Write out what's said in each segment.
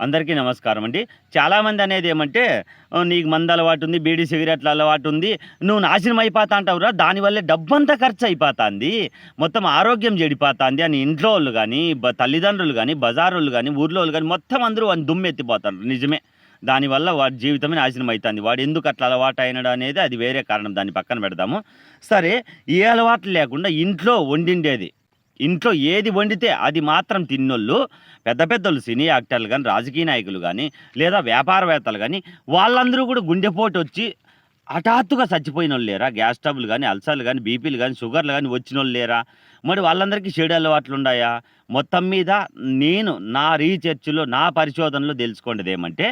అందరికీ నమస్కారం అండి. చాలామంది అనేది ఏమంటే నీకు మంద అలవాటు ఉంది బీడీ సిగరెట్ల అలవాటు ఉంది నువ్వు నాశనం అయిపోతా అంటావురా దానివల్లే డబ్బంతా ఖర్చు అయిపోతుంది మొత్తం ఆరోగ్యం చెడిపోతుంది అని ఇంట్లో వాళ్ళు కానీ బ తల్లిదండ్రులు కానీ బజారోళ్ళు కానీ ఊర్లో వాళ్ళు కానీ మొత్తం అందరూ వాడిని దుమ్మెత్తిపోతారు నిజమే. దానివల్ల వాడి జీవితమే నాశనం అవుతుంది వాడు ఎందుకు అట్లా అలవాటు అయినాడు అనేది అది వేరే కారణం దాన్ని పక్కన పెడదాము. సరే ఏ అలవాట్లు లేకుండా ఇంట్లో వండిండేది. ఇంట్లో ఏది వండితే అది మాత్రం తిన్నోళ్ళు పెద్ద పెద్దలు సినీ యాక్టర్లు కానీ రాజకీయ నాయకులు కానీ లేదా వ్యాపారవేత్తలు కానీ వాళ్ళందరూ కూడా గుండెపోటు వచ్చి హఠాత్తుగా చచ్చిపోయిన వాళ్ళు లేరా? గ్యాస్ ట్రబుల్ కానీ అల్సర్లు కానీ బీపీలు కానీ షుగర్లు కానీ వచ్చిన వాళ్ళు లేరా? మరి వాళ్ళందరికీ చెడు అలవాట్లు ఉన్నాయా? మొత్తం మీద నేను నా రీసెర్చ్లో నా పరిశోధనలో తెలుసుకునేది ఏమంటే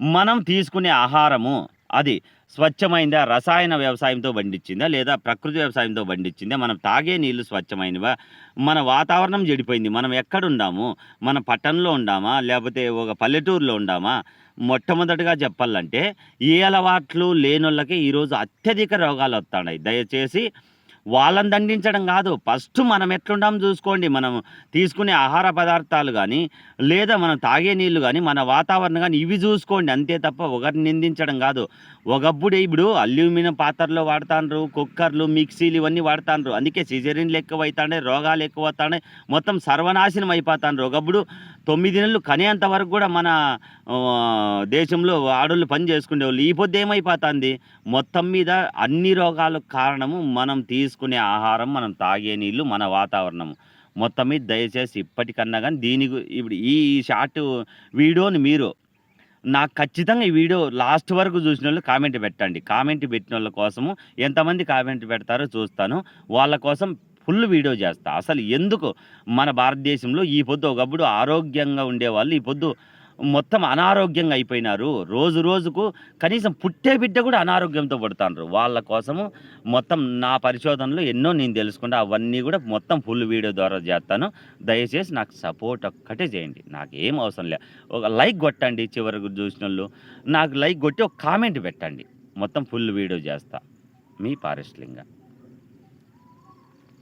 మనం తీసుకునే ఆహారము అది స్వచ్ఛమైందా? రసాయన వ్యవసాయంతో పండించిందా? లేదా ప్రకృతి వ్యవసాయంతో పండించిందా? మనం తాగే నీళ్ళు స్వచ్ఛమైనవా? మన వాతావరణం చెడిపోయింది. మనం ఎక్కడున్నాము మన పట్టణంలో ఉండామా? లేకపోతే ఒక పల్లెటూరులో ఉండామా? మొట్టమొదటిగా చెప్పాలంటే ఏ అలవాట్లు లేనోళ్ళకి ఈరోజు అత్యధిక రోగాలు వస్తున్నాయి. దయచేసి వాళ్ళని దండించడం కాదు. ఫస్ట్ మనం ఎట్లుండాం చూసుకోండి. మనం తీసుకునే ఆహార పదార్థాలు కానీ లేదా మనం తాగే నీళ్ళు కానీ మన వాతావరణం కానీ ఇవి చూసుకోండి. అంతే తప్ప ఒకరిని నిందించడం కాదు. ఒకప్పుడు ఇప్పుడు అల్యూమినియం పాత్రలో వాడతాండ్రు కుక్కర్లు మిక్సీలు ఇవన్నీ వాడతాండ్రు. అందుకే సిజరీన్లు ఎక్కువ అవుతాయి రోగాలు ఎక్కువ అవుతాయి మొత్తం సర్వనాశనం అయిపోతాండ్రు. ఒకప్పుడు తొమ్మిది నెలలు కనేంత వరకు కూడా మన దేశంలో ఆడోళ్ళు పని చేసుకునేవాళ్ళు. ఈ పొద్దు ఏమైపోతుంది? మొత్తం మీద అన్ని రోగాలకు కారణము మనం తీసుకునే ఆహారం మనం తాగే నీళ్ళు మన వాతావరణం మొత్తం మీద దయచేసి ఇప్పటికన్నా కానీ దీని ఇప్పుడు ఈ షార్ట్ వీడియోని మీరు నాకు ఖచ్చితంగా ఈ వీడియో లాస్ట్ వరకు చూసిన వాళ్ళు కామెంట్ పెట్టండి. కామెంట్ పెట్టిన వాళ్ళ కోసము ఎంతమంది కామెంట్ పెడతారో చూస్తాను. వాళ్ళ కోసం ఫుల్ వీడియో చేస్తా. అసలు ఎందుకు? మన భారతదేశంలో ఈ పొద్దు ఒకప్పుడు ఆరోగ్యంగా ఉండేవాళ్ళు ఈ పొద్దు మొత్తం అనారోగ్యంగా అయిపోయినారు. రోజు రోజుకు కనీసం పుట్టే బిడ్డ కూడా అనారోగ్యంతో పడుతున్నారు వాళ్ళ కోసము మొత్తం నా పరిశోధనలో ఎన్నో నేను తెలుసుకుంటా. అవన్నీ కూడా మొత్తం ఫుల్ వీడియో ద్వారా చేస్తాను. దయచేసి నాకు సపోర్ట్ ఒక్కటే చేయండి. నాకు ఏం అవసరం లేదు ఒక లైక్ కొట్టండి చివరికి చూసిన వాళ్ళు నాకు లైక్ కొట్టి ఒక కామెంట్ పెట్టండి. మొత్తం ఫుల్ వీడియో చేస్తా. మీ పారెస్ట్లింగా